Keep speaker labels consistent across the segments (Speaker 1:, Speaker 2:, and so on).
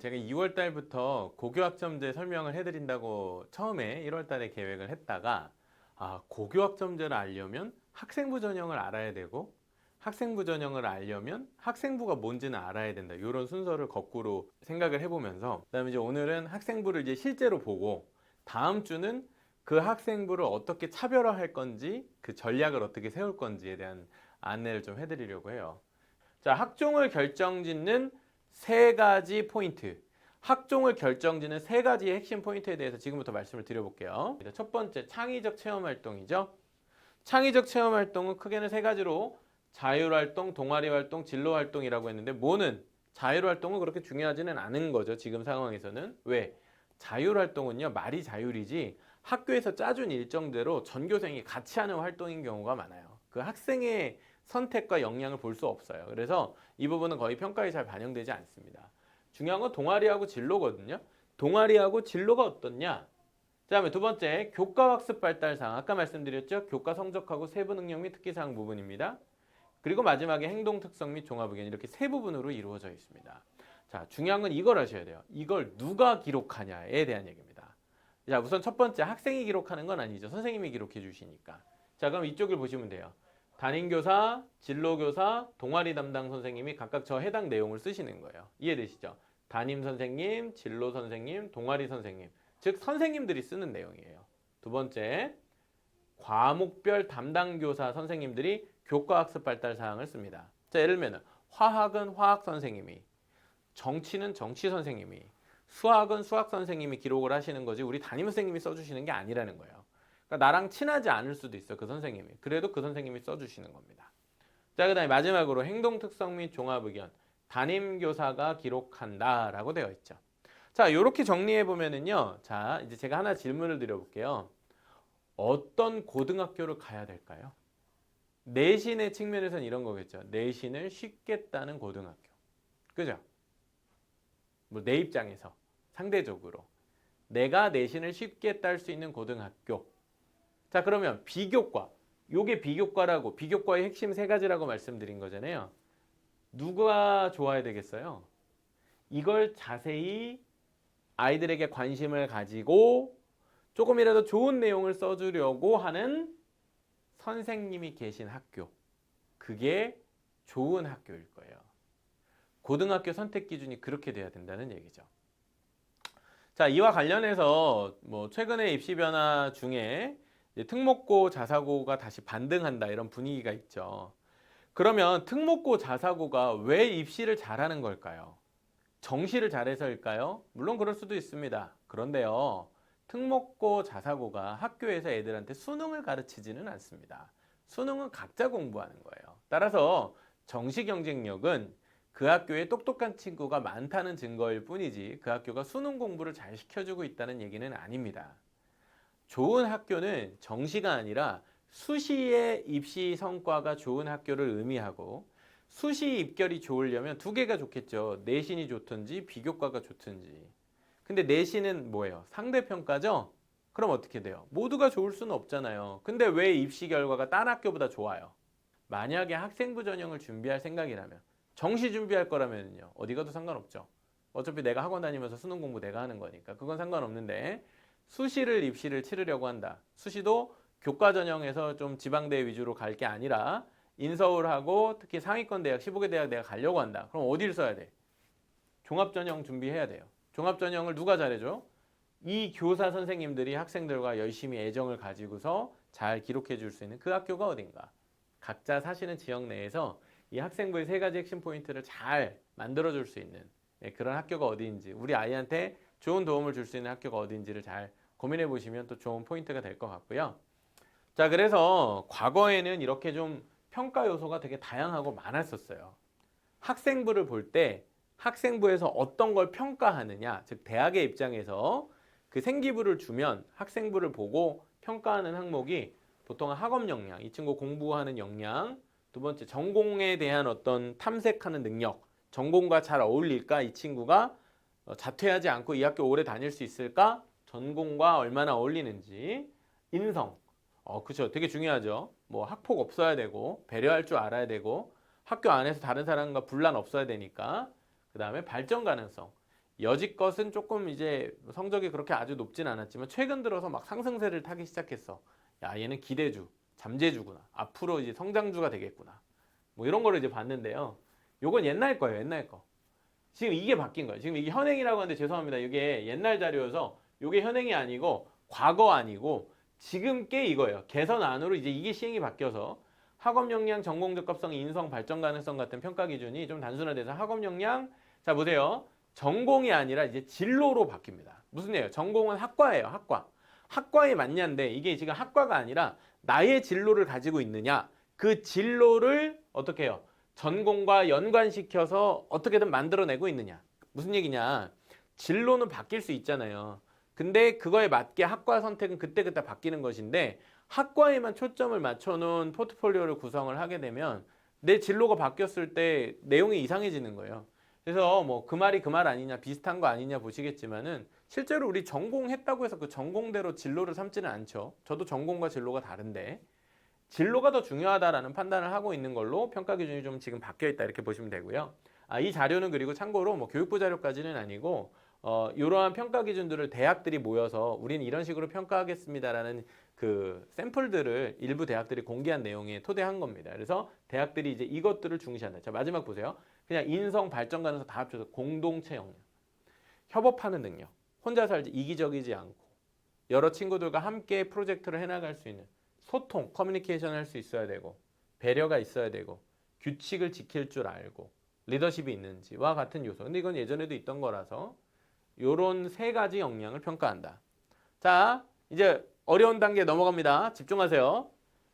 Speaker 1: 제가 2월 달부터 고교학점제 설명을 해드린다고 처음에 1월 달에 계획을 했다가 아, 고교학점제를 알려면 학생부 전형을 알아야 되고 학생부 전형을 알려면 학생부가 뭔지는 알아야 된다. 이런 순서를 거꾸로 생각을 해보면서 그다음에 이제 오늘은 학생부를 이제 실제로 보고 다음 주는 그 학생부를 어떻게 차별화할 건지 그 전략을 어떻게 세울 건지에 대한 안내를 좀 해드리려고 해요. 자, 학종을 결정짓는 세 가지 포인트. 학종을 결정짓는 세 가지의 핵심 포인트에 대해서 지금부터 말씀을 드려볼게요. 첫 번째, 창의적 체험 활동이죠. 창의적 체험 활동은 크게는 세 가지로 자율활동, 동아리활동, 진로활동이라고 했는데 뭐는 자율활동은 그렇게 중요하지는 않은 거죠. 지금 상황에서는. 왜? 자율활동은요, 말이 자율이지 학교에서 짜준 일정대로 전교생이 같이 하는 활동인 경우가 많아요. 그 학생의 선택과 역량을 볼 수 없어요. 그래서 이 부분은 거의 평가에 잘 반영되지 않습니다. 중요한 건 동아리하고 진로거든요. 동아리하고 진로가 어떻냐? 그다음에 두 번째 교과 학습 발달 사항 아까 말씀드렸죠. 교과 성적하고 세부 능력 및 특기 사항 부분입니다. 그리고 마지막에 행동 특성 및 종합 의견 이렇게 세 부분으로 이루어져 있습니다. 자, 중요한 건 이걸 아셔야 돼요. 이걸 누가 기록하냐에 대한 얘기입니다. 자, 우선 첫 번째 학생이 기록하는 건 아니죠. 선생님이 기록해 주시니까. 자, 그럼 이쪽을 보시면 돼요. 담임교사, 진로교사, 동아리 담당 선생님이 각각 저 해당 내용을 쓰시는 거예요. 이해되시죠? 담임 선생님, 진로 선생님, 동아리 선생님. 즉 선생님들이 쓰는 내용이에요. 두 번째, 과목별 담당 교사 선생님들이 교과 학습 발달 사항을 씁니다. 자, 예를 들면 화학은 화학 선생님이, 정치는 정치 선생님이, 수학은 수학 선생님이 기록을 하시는 거지 우리 담임 선생님이 써주시는 게 아니라는 거예요. 그러니까 나랑 친하지 않을 수도 있어 그 선생님이. 그래도 그 선생님이 써주시는 겁니다. 자, 그다음에 마지막으로 행동 특성 및 종합 의견 담임 교사가 기록한다라고 되어 있죠. 자, 이렇게 정리해 보면은요. 자, 이제 제가 하나 질문을 드려볼게요. 어떤 고등학교를 가야 될까요? 내신의 측면에서는 이런 거겠죠. 내신을 쉽게 따는 고등학교. 그죠? 뭐 내 입장에서 상대적으로 내가 내신을 쉽게 딸 수 있는 고등학교. 자, 그러면 비교과. 요게 비교과라고 비교과의 핵심 세 가지라고 말씀드린 거잖아요. 누가 좋아야 되겠어요? 이걸 자세히 아이들에게 관심을 가지고 조금이라도 좋은 내용을 써주려고 하는 선생님이 계신 학교. 그게 좋은 학교일 거예요. 고등학교 선택 기준이 그렇게 돼야 된다는 얘기죠. 자, 이와 관련해서 뭐 최근에 입시 변화 중에 특목고 자사고가 다시 반등한다 이런 분위기가 있죠. 그러면 특목고 자사고가 왜 입시를 잘하는 걸까요? 정시를 잘해서일까요? 물론 그럴 수도 있습니다. 그런데요. 특목고 자사고가 학교에서 애들한테 수능을 가르치지는 않습니다. 수능은 각자 공부하는 거예요. 따라서 정시 경쟁력은 그 학교에 똑똑한 친구가 많다는 증거일 뿐이지 그 학교가 수능 공부를 잘 시켜주고 있다는 얘기는 아닙니다. 좋은 학교는 정시가 아니라 수시의 입시 성과가 좋은 학교를 의미하고 수시 입결이 좋으려면 두 개가 좋겠죠. 내신이 좋든지 비교과가 좋든지. 근데 내신은 뭐예요? 상대평가죠? 그럼 어떻게 돼요? 모두가 좋을 수는 없잖아요. 근데 왜 입시 결과가 딴 학교보다 좋아요? 만약에 학생부 전형을 준비할 생각이라면 정시 준비할 거라면요. 어디 가도 상관없죠. 어차피 내가 학원 다니면서 수능 공부 내가 하는 거니까 그건 상관없는데 수시를 입시를 치르려고 한다. 수시도 교과 전형에서 좀 지방대 위주로 갈 게 아니라 인서울하고 특히 상위권 대학, 15개 대학 내가 가려고 한다. 그럼 어디를 써야 돼? 종합 전형 준비해야 돼요. 종합 전형을 누가 잘해줘? 이 교사 선생님들이 학생들과 열심히 애정을 가지고서 잘 기록해 줄 수 있는 그 학교가 어딘가. 각자 사시는 지역 내에서 이 학생부의 세 가지 핵심 포인트를 잘 만들어 줄 수 있는 예, 그런 학교가 어디인지 우리 아이한테 좋은 도움을 줄 수 있는 학교가 어디인지를 잘 고민해 보시면 또 좋은 포인트가 될 것 같고요. 자, 그래서 과거에는 이렇게 좀 평가 요소가 되게 다양하고 많았었어요. 학생부를 볼 때 학생부에서 어떤 걸 평가하느냐, 즉 대학의 입장에서 그 생기부를 주면 학생부를 보고 평가하는 항목이 보통 학업 역량, 이 친구 공부하는 역량, 두 번째 전공에 대한 어떤 탐색하는 능력, 전공과 잘 어울릴까 이 친구가 어, 자퇴하지 않고 이 학교 오래 다닐 수 있을까? 전공과 얼마나 어울리는지, 인성, 어, 그죠. 되게 중요하죠. 뭐 학폭 없어야 되고 배려할 줄 알아야 되고 학교 안에서 다른 사람과 분란 없어야 되니까 그 다음에 발전 가능성 여지껏은 조금 이제 성적이 그렇게 아주 높진 않았지만 최근 들어서 막 상승세를 타기 시작했어. 야, 얘는 기대주, 잠재주구나. 앞으로 이제 성장주가 되겠구나. 뭐 이런 거를 이제 봤는데요. 요건 옛날 거예요, 옛날 거. 지금 이게 바뀐 거예요. 지금 이게 현행이라고 하는데 죄송합니다. 이게 옛날 자료여서 이게 현행이 아니고 과거 아니고 지금 게 이거예요. 개선 안으로 이제 이게 시행이 바뀌어서 학업 역량, 전공 적합성, 인성, 발전 가능성 같은 평가 기준이 좀 단순화돼서 학업 역량 자 보세요. 전공이 아니라 이제 진로로 바뀝니다. 무슨 얘기예요? 전공은 학과예요. 학과. 학과에 맞냐인데 이게 지금 학과가 아니라 나의 진로를 가지고 있느냐 그 진로를 어떻게 해요? 전공과 연관시켜서 어떻게든 만들어내고 있느냐. 무슨 얘기냐? 진로는 바뀔 수 있잖아요. 근데 그거에 맞게 학과 선택은 그때그때 바뀌는 것인데 학과에만 초점을 맞춰놓은 포트폴리오를 구성을 하게 되면 내 진로가 바뀌었을 때 내용이 이상해지는 거예요. 그래서 뭐 그 말이 그 말 아니냐 비슷한 거 아니냐 보시겠지만은 실제로 우리 전공했다고 해서 그 전공대로 진로를 삼지는 않죠. 저도 전공과 진로가 다른데 진로가 더 중요하다라는 판단을 하고 있는 걸로 평가 기준이 좀 지금 바뀌어 있다 이렇게 보시면 되고요. 아, 이 자료는 그리고 참고로 뭐 교육부 자료까지는 아니고 어, 이러한 평가 기준들을 대학들이 모여서 우리는 이런 식으로 평가하겠습니다라는 그 샘플들을 일부 대학들이 공개한 내용에 토대한 겁니다. 그래서 대학들이 이제 이것들을 중시한다. 자 마지막 보세요. 그냥 인성 발전 가능성 다 합쳐서 공동체 역량, 협업하는 능력, 혼자 살지 이기적이지 않고 여러 친구들과 함께 프로젝트를 해나갈 수 있는 소통, 커뮤니케이션 할 수 있어야 되고 배려가 있어야 되고 규칙을 지킬 줄 알고 리더십이 있는지와 같은 요소. 근데 이건 예전에도 있던 거라서 요런 세 가지 역량을 평가한다. 자, 이제 어려운 단계 넘어갑니다. 집중하세요.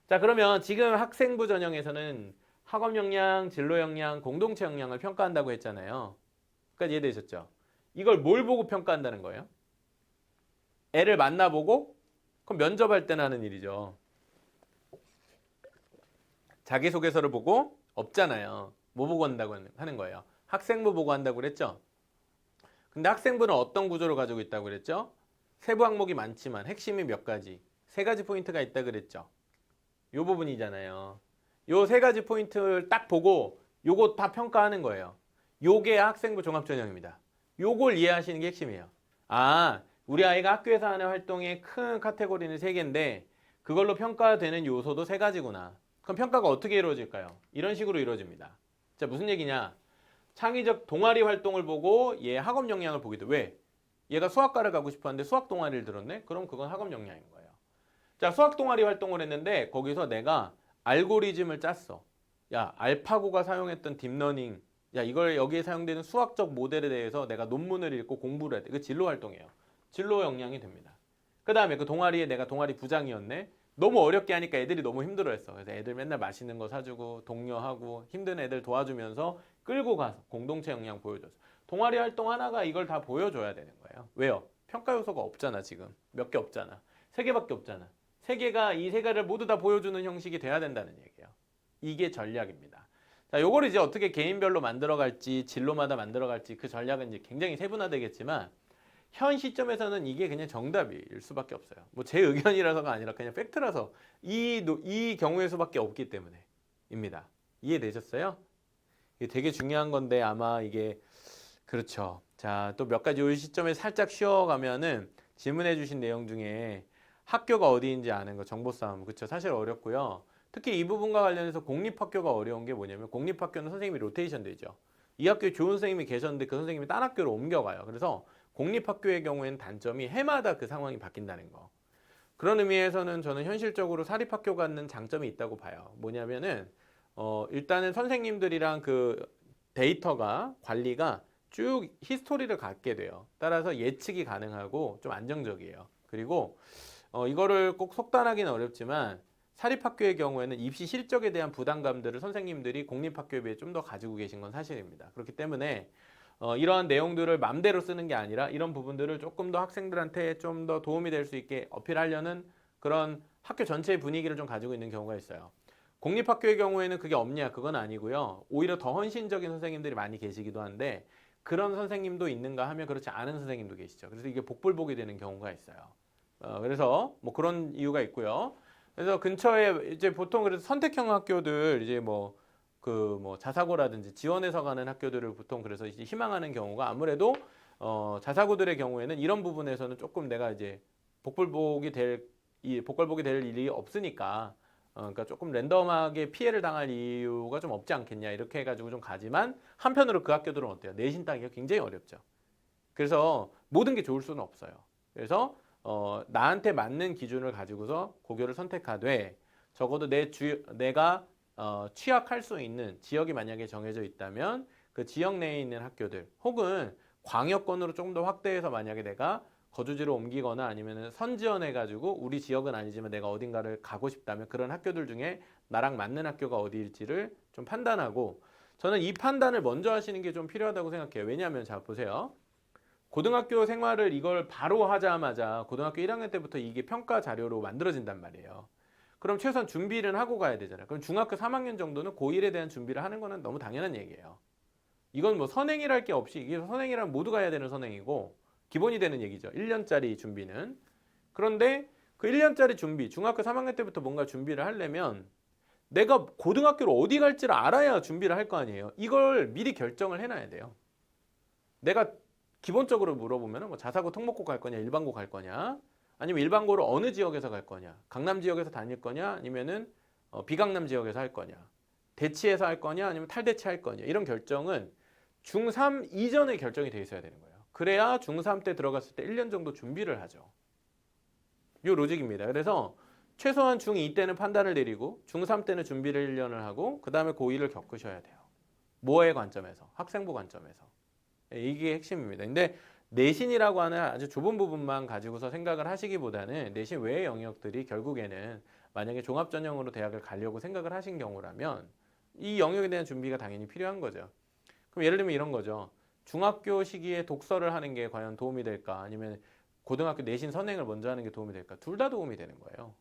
Speaker 1: 자, 그러면 지금 학생부 전형에서는 학업 역량, 진로 역량, 공동체 역량을 평가한다고 했잖아요. 까지 이해되셨죠? 이걸 뭘 보고 평가한다는 거예요? 애를 만나보고 그럼 면접할 때는 하는 일이죠. 자기소개서를 보고 없잖아요. 뭐 보고 한다고 하는 거예요? 학생부 보고 한다고 그랬죠? 근데 학생부는 어떤 구조를 가지고 있다고 그랬죠? 세부 항목이 많지만 핵심이 몇 가지, 세 가지 포인트가 있다 그랬죠? 요 부분이잖아요. 요 세 가지 포인트를 딱 보고 요거 다 평가하는 거예요. 요게 학생부 종합전형입니다. 요걸 이해하시는 게 핵심이에요. 아, 우리 아이가 학교에서 하는 활동의 큰 카테고리는 세 개인데 그걸로 평가되는 요소도 세 가지구나. 그럼 평가가 어떻게 이루어질까요? 이런 식으로 이루어집니다. 자, 무슨 얘기냐? 창의적 동아리 활동을 보고 얘 학업 역량을 돼. 왜? 얘가 수학과를 가고 싶었는데 수학 동아리를 들었네? 그럼 그건 학업 역량인 거예요. 자, 수학 동아리 활동을 했는데 거기서 내가 알고리즘을 짰어. 야, 알파고가 사용했던 딥러닝. 야, 이걸 여기에 사용되는 수학적 모델에 대해서 내가 논문을 읽고 공부를 해야 돼. 그 진로 활동이에요. 진로 역량이 됩니다. 그 다음에 그 동아리에 내가 동아리 부장이었네. 너무 어렵게 하니까 애들이 너무 힘들어했어. 그래서 애들 맨날 맛있는 거 사주고 독려하고 힘든 애들 도와주면서 끌고 가서 공동체 역량 보여줬어. 동아리 활동 하나가 이걸 다 보여줘야 되는 거예요. 왜요? 평가 요소가 없잖아 지금 몇 개 없잖아. 세 개밖에 없잖아. 세 개가 이 세 개를 모두 다 보여주는 형식이 돼야 된다는 얘기예요. 이게 전략입니다. 자, 요걸 이제 어떻게 개인별로 만들어갈지 진로마다 만들어갈지 그 전략은 이제 굉장히 세분화되겠지만 현 시점에서는 이게 그냥 정답일 수밖에 없어요. 뭐 제 의견이라서가 아니라 그냥 팩트라서 이, 노- 이 경우의 수밖에 없기 때문에입니다. 이해되셨어요? 이게 되게 중요한 건데 아마 이게 그렇죠. 자, 또 몇 가지 이 시점에 살짝 쉬어가면은 질문해 주신 내용 중에 학교가 어디인지 아는 거 정보 싸움 그렇죠. 사실 어렵고요. 특히 이 부분과 관련해서 공립학교가 어려운 게 뭐냐면 공립학교는 선생님이 로테이션 되죠. 이 학교에 좋은 선생님이 계셨는데 그 선생님이 딴 학교로 옮겨가요. 그래서 공립학교의 경우에는 단점이 해마다 그 상황이 바뀐다는 거. 그런 의미에서는 저는 현실적으로 사립학교 갖는 장점이 있다고 봐요. 뭐냐면은 어 일단은 선생님들이랑 그 데이터가 관리가 쭉 히스토리를 갖게 돼요. 따라서 예측이 가능하고 좀 안정적이에요. 그리고 어 이거를 꼭 속단하기는 어렵지만 사립학교의 경우에는 입시 실적에 대한 부담감들을 선생님들이 공립학교에 비해 좀 더 가지고 계신 건 사실입니다. 그렇기 때문에 어, 이러한 내용들을 맘대로 쓰는 게 아니라 이런 부분들을 조금 더 학생들한테 좀 더 도움이 될 수 있게 어필하려는 그런 학교 전체의 분위기를 좀 가지고 있는 경우가 있어요. 공립학교의 경우에는 그게 없냐? 그건 아니고요. 오히려 더 헌신적인 선생님들이 많이 계시기도 한데 그런 선생님도 있는가 하면 그렇지 않은 선생님도 계시죠. 그래서 이게 복불복이 되는 경우가 있어요. 어, 그래서 뭐 그런 이유가 있고요. 그래서 근처에 이제 보통 그래서 선택형 학교들 이제 뭐 그 뭐 자사고라든지 지원해서 가는 학교들을 보통 그래서 이제 희망하는 경우가 아무래도 어, 자사고들의 경우에는 이런 부분에서는 조금 내가 이제 복불복이 될 이 복걸복이 될 일이 없으니까 어, 그러니까 조금 랜덤하게 피해를 당할 이유가 좀 없지 않겠냐 이렇게 해가지고 좀 가지만 한편으로 그 학교들은 어때요? 내신 따기가 굉장히 어렵죠. 그래서 모든 게 좋을 수는 없어요. 그래서 어, 나한테 맞는 기준을 가지고서 고교를 선택하되 적어도 내 주, 내가 어, 취약할 수 있는 지역이 만약에 정해져 있다면 그 지역 내에 있는 학교들 혹은 광역권으로 조금 더 확대해서 만약에 내가 거주지로 옮기거나 아니면 선지원해 가지고 우리 지역은 아니지만 내가 어딘가를 가고 싶다면 그런 학교들 중에 나랑 맞는 학교가 어디일지를 좀 판단하고 저는 이 판단을 먼저 하시는 게 좀 필요하다고 생각해요. 왜냐하면 자 보세요. 고등학교 생활을 이걸 바로 하자마자 고등학교 1학년 때부터 이게 평가 자료로 만들어진단 말이에요. 그럼 최소한 준비를 하고 가야 되잖아요. 그럼 중학교 3학년 정도는 고1에 대한 준비를 하는 거는 너무 당연한 얘기예요. 이건 뭐 선행이랄 게 없이 이게 선행이란 모두가 해야 되는 선행이고 기본이 되는 얘기죠. 1년짜리 준비는. 그런데 그 1년짜리 준비, 중학교 3학년 때부터 뭔가 준비를 하려면 내가 고등학교를 어디 갈지를 알아야 준비를 할 거 아니에요. 이걸 미리 결정을 해놔야 돼요. 내가 기본적으로 물어보면 뭐 자사고 특목고 갈 거냐, 일반고 갈 거냐, 아니면 일반고를 어느 지역에서 갈 거냐, 강남 지역에서 다닐 거냐, 아니면은 어, 비강남 지역에서 할 거냐, 대치해서 할 거냐, 아니면 탈대치 할 거냐 이런 결정은 중3 이전에 결정이 돼 있어야 되는 거예요. 그래야 중3 때 들어갔을 때 1년 정도 준비를 하죠. 요 로직입니다. 그래서 최소한 중2 때는 판단을 내리고 중3 때는 준비를 1년을 하고 그 다음에 고2를 겪으셔야 돼요. 뭐의 관점에서? 학생부 관점에서. 예, 이게 핵심입니다. 근데 내신이라고 하는 아주 좁은 부분만 가지고서 생각을 하시기보다는 내신 외의 영역들이 결국에는 만약에 종합전형으로 대학을 가려고 생각을 하신 경우라면 이 영역에 대한 준비가 당연히 필요한 거죠. 그럼 예를 들면 이런 거죠. 중학교 시기에 독서를 하는 게 과연 도움이 될까? 아니면 고등학교 내신 선행을 먼저 하는 게 도움이 될까? 둘 다 도움이 되는 거예요.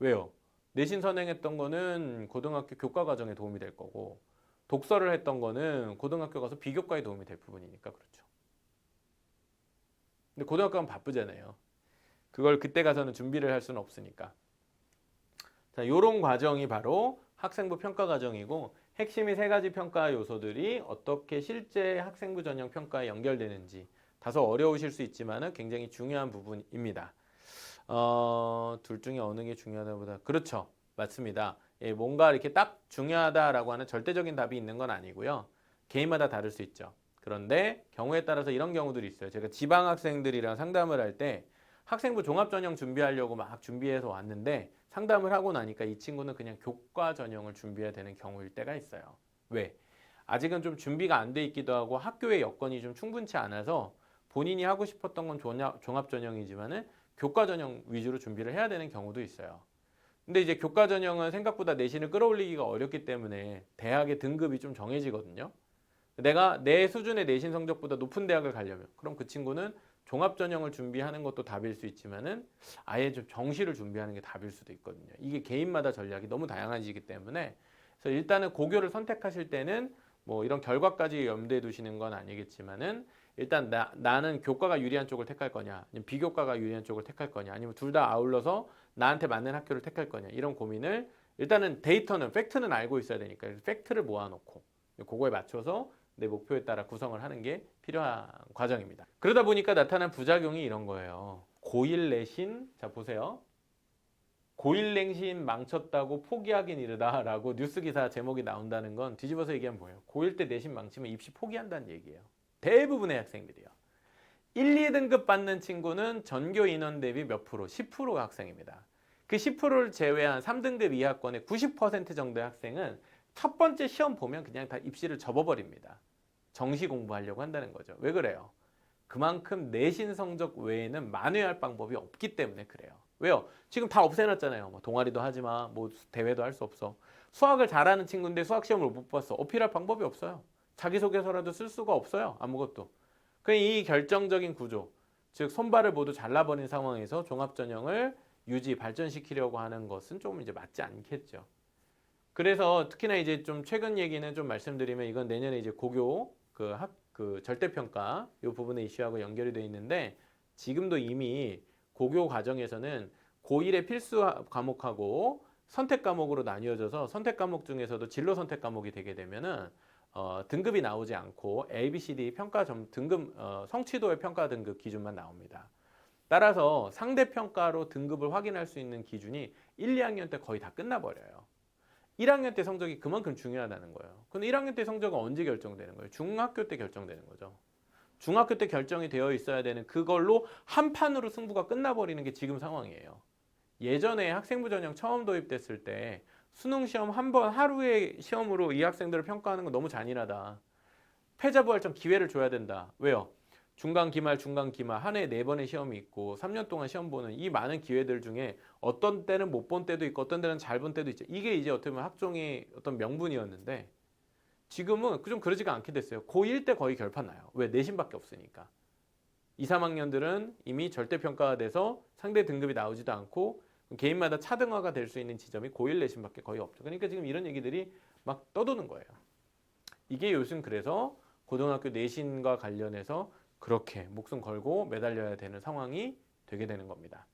Speaker 1: 왜요? 내신 선행했던 거는 고등학교 교과 과정에 도움이 될 거고 독서를 했던 거는 고등학교 가서 비교과에 도움이 될 부분이니까 그렇죠. 근데 고등학교 가면 바쁘잖아요. 그걸 그때 가서는 준비를 할 수는 없으니까. 자, 요런 과정이 바로 학생부 평가 과정이고 핵심이 세 가지 평가 요소들이 어떻게 실제 학생부 전형 평가에 연결되는지 다소 어려우실 수 있지만은 굉장히 중요한 부분입니다. 어, 둘 중에 어느 게 중요하다보다 그렇죠. 맞습니다. 예, 뭔가 이렇게 딱 중요하다라고 하는 절대적인 답이 있는 건 아니고요. 개인마다 다를 수 있죠. 그런데 경우에 따라서 이런 경우들이 있어요. 제가 지방 학생들이랑 상담을 할 때 학생부 종합 전형 준비하려고 막 준비해서 왔는데 상담을 하고 나니까 이 친구는 그냥 교과 전형을 준비해야 되는 경우일 때가 있어요. 왜? 아직은 좀 준비가 안 돼 있기도 하고 학교의 여건이 좀 충분치 않아서 본인이 하고 싶었던 건 종합, 전형이지만은 교과 전형 위주로 준비를 해야 되는 경우도 있어요. 근데 이제 교과 전형은 생각보다 내신을 끌어올리기가 어렵기 때문에 대학의 등급이 좀 정해지거든요. 내가 내 수준의 내신 성적보다 높은 대학을 가려면 그럼 그 친구는 종합 전형을 준비하는 것도 답일 수 있지만은 아예 좀 정시를 준비하는 게 답일 수도 있거든요. 이게 개인마다 전략이 너무 다양해지기 때문에 그래서 일단은 고교를 선택하실 때는 뭐 이런 결과까지 염두에 두시는 건 아니겠지만은 일단 나, 나는 교과가 유리한 쪽을 택할 거냐, 아니면 비교과가 유리한 쪽을 택할 거냐, 아니면 둘 다 아울러서 나한테 맞는 학교를 택할 거냐 이런 고민을 일단은 데이터는 팩트는 알고 있어야 되니까 팩트를 모아놓고 그거에 맞춰서 내 목표에 따라 구성을 하는 게 필요한 과정입니다. 그러다 보니까 나타난 부작용이 이런 거예요. 고1 내신 자 보세요. 고1 내신 망쳤다고 포기하긴 이르다라고 뉴스 기사 제목이 나온다는 건 뒤집어서 얘기하면 뭐예요? 고1 때 내신 망치면 입시 포기한다는 얘기예요. 대부분의 학생들이요. 1, 2등급 받는 친구는 전교 인원 대비 몇 프로? 10%가 학생입니다. 그 10%를 제외한 3등급 이하권의 90% 정도의 학생은 첫 번째 시험 보면 그냥 다 입시를 접어버립니다. 정시 공부하려고 한다는 거죠. 왜 그래요? 그만큼 내신 성적 외에는 만회할 방법이 없기 때문에 그래요. 왜요? 지금 다 없애놨잖아요. 뭐 동아리도 하지 마, 뭐 대회도 할 수 없어. 수학을 잘하는 친구인데 수학 시험을 못 봤어. 어필할 방법이 없어요. 자기소개서라도 쓸 수가 없어요. 아무것도. 그이 결정적인 구조, 즉 손발을 모두 잘라버린 상황에서 종합전형을 유지 발전시키려고 하는 것은 좀 이제 맞지 않겠죠. 그래서 특히나 이제 좀 최근 얘기는 좀 말씀드리면 이건 내년에 이제 고교 그 학 그 절대평가 이 부분의 이슈하고 연결이 돼 있는데 지금도 이미 고교 과정에서는 고1의 필수 과목하고 선택 과목으로 나뉘어져서 선택 과목 중에서도 진로 선택 과목이 되게 되면은 어, 등급이 나오지 않고 A, B, C, D 평가 점 등급 어, 성취도의 평가 등급 기준만 나옵니다. 따라서 상대 평가로 등급을 확인할 수 있는 기준이 1, 2학년 때 거의 다 끝나버려요. 1학년 때 성적이 그만큼 중요하다는 거예요. 근데 1학년 때 성적은 언제 결정되는 거예요? 중학교 때 결정되는 거죠. 중학교 때 결정이 되어 있어야 되는 그걸로 한 판으로 승부가 끝나버리는 게 지금 상황이에요. 예전에 학생부 전형 처음 도입됐을 때 수능 시험 한 번 하루에 시험으로 이 학생들을 평가하는 건 너무 잔인하다. 패자부활점 기회를 줘야 된다. 왜요? 중간 기말, 중간 기말 한 해에 네 번의 시험이 있고 3년 동안 시험 보는 이 많은 기회들 중에 어떤 때는 못 본 때도 있고 어떤 때는 잘 본 때도 있죠. 이게 이제 어떻게 보면 학종의 어떤 명분이었는데 지금은 좀 그러지가 않게 됐어요. 고1 때 거의 결판 나요. 왜? 내신밖에 없으니까. 2, 3학년들은 이미 절대평가가 돼서 상대 등급이 나오지도 않고 개인마다 차등화가 될 수 있는 지점이 고1 내신밖에 거의 없죠. 그러니까 지금 이런 얘기들이 막 떠도는 거예요. 이게 요즘 그래서 고등학교 내신과 관련해서 그렇게 목숨 걸고 매달려야 되는 상황이 되게 되는 겁니다.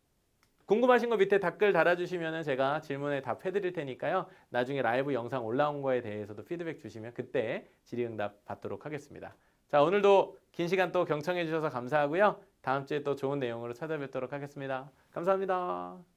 Speaker 1: 궁금하신 거 밑에 댓글 달아주시면 제가 질문에 답해 드릴 테니까요. 나중에 라이브 영상 올라온 거에 대해서도 피드백 주시면 그때 질의응답 받도록 하겠습니다. 자, 오늘도 긴 시간 또 경청해 주셔서 감사하고요. 다음 주에 또 좋은 내용으로 찾아뵙도록 하겠습니다. 감사합니다.